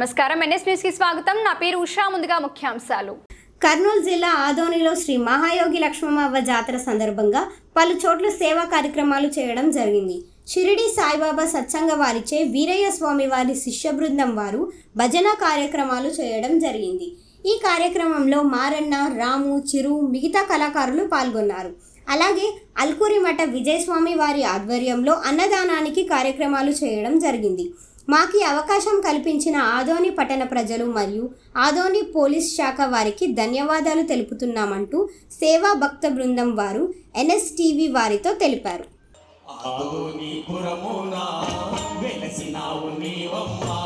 నమస్కారం. ఎన్ఎస్ న్యూస్కి స్వాగతం. నా పేరు ఉషా. ముందుగా ముఖ్యాంశాలు. కర్నూలు జిల్లా ఆదోనిలో శ్రీ మహాయోగి లక్ష్మమ్మవ్వ జాతర సందర్భంగా పలు చోట్ల సేవా కార్యక్రమాలు చేయడం జరిగింది. షిరిడి సాయిబాబా సత్సంగ వారిచే వీరయ్య స్వామి వారి శిష్య బృందం వారు భజన కార్యక్రమాలు చేయడం జరిగింది. ఈ కార్యక్రమంలో మారన్న రాము చిరు మిగతా కళాకారులు పాల్గొన్నారు. అలాగే అల్కూరి మఠ విజయస్వామి వారి ఆధ్వర్యంలో అన్నదానానికి కార్యక్రమాలు చేయడం జరిగింది. మాకు అవకాశం కల్పించిన ఆదోని పట్టణ ప్రజలు మరియు ఆదోని పోలీస్ శాఖ వారికి ధన్యవాదాలు తెలుపుతున్నామంటూ సేవా భక్త బృందం వారు ఎన్ఎస్టీవీ వారితో తెలిపారు. ఆదోనిపురమున వెలసినావు నీవమ్మా.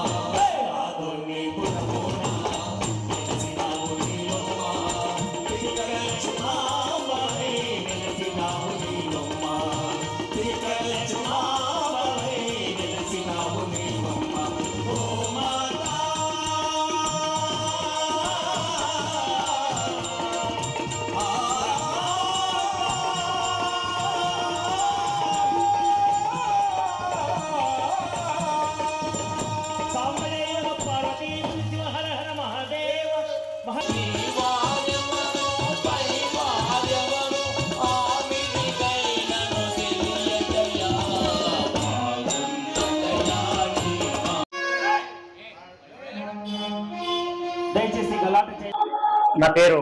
నా పేరు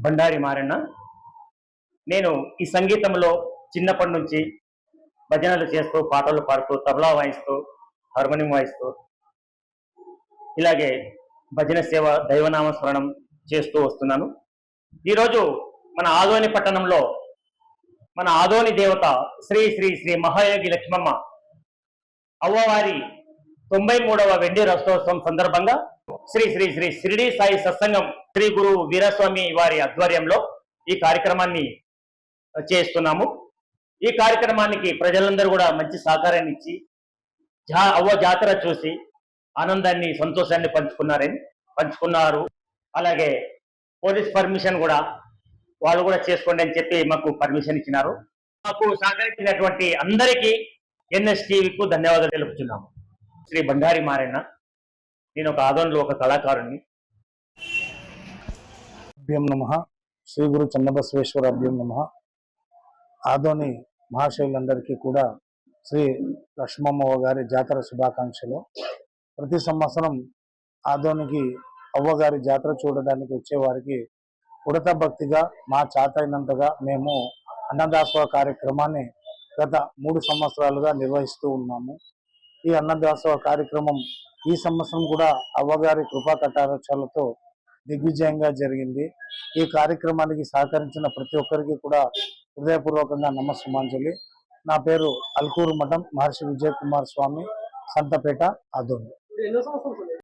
బండారి మారన్న. నేను ఈ సంగీతంలో చిన్నప్పటి నుంచి భజనలు చేస్తూ పాటలు పాడుతూ తబలా వాయిస్తూ హార్మోనియం వాయిస్తూ ఇలాగే భజన సేవ దైవనామ స్మరణం చేస్తూ వస్తున్నాను. ఈరోజు మన ఆదోని పట్టణంలో మన ఆదోని దేవత శ్రీ శ్రీ శ్రీ మహాయోగి లక్ష్మమ్మ అవ్వవారి తొంభై మూడవ వెండి రథోత్సవం సందర్భంగా శ్రీ శ్రీ శ్రీ షిరిడి సాయి సత్సంగం శ్రీ గురు వీరస్వామి వారి ఆధ్వర్యంలో ఈ కార్యక్రమాన్ని చేస్తున్నాము. ఈ కార్యక్రమానికి ప్రజలందరూ కూడా మంచి సహకారాన్ని ఇచ్చి జా అవ్వ జాతర చూసి ఆనందాన్ని సంతోషాన్ని పంచుకున్నారని పంచుకున్నారు. అలాగే పోలీస్ పర్మిషన్ కూడా వాళ్ళు కూడా చేసుకోండి అని చెప్పి మాకు పర్మిషన్ ఇచ్చినారు. మాకు సహకరించినటువంటి అందరికీ ఎన్ఎస్టీవీకు ధన్యవాదాలు తెలుపుతున్నాము. శ్రీ బండారి మారన్న నేను ఒక ఆదోళనలో ఒక కళాకారుణ్ణి. అభ్యం నమ. శ్రీ గురు చన్నబసవేశ్వర అభ్యం నమ. ఆదోని మహాశైలందరికీ కూడా శ్రీ లక్ష్మమ్మ గారి జాతర శుభాకాంక్షలు. ప్రతి సంవత్సరం ఆదోనికి అవ్వగారి జాతర చూడడానికి వచ్చేవారికి ఉడత భక్తిగా మా చాతైనంతగా మేము అన్నదాసోహ కార్యక్రమాన్ని గత మూడు సంవత్సరాలుగా నిర్వహిస్తూ ఉన్నాము. ఈ అన్నదాసోహ కార్యక్రమం ఈ సంవత్సరం కూడా అవ్వగారి కృపా కటాక్షాలతో దిగ్విజయంగా జరిగింది. ఈ కార్యక్రమానికి సహకరించిన ప్రతి ఒక్కరికి కూడా హృదయపూర్వకంగా నమస్సుమాంజలి. నా పేరు అల్కూరు మఠం మహర్షి విజయ్ కుమార్ స్వామి సంతపేట ఆదోని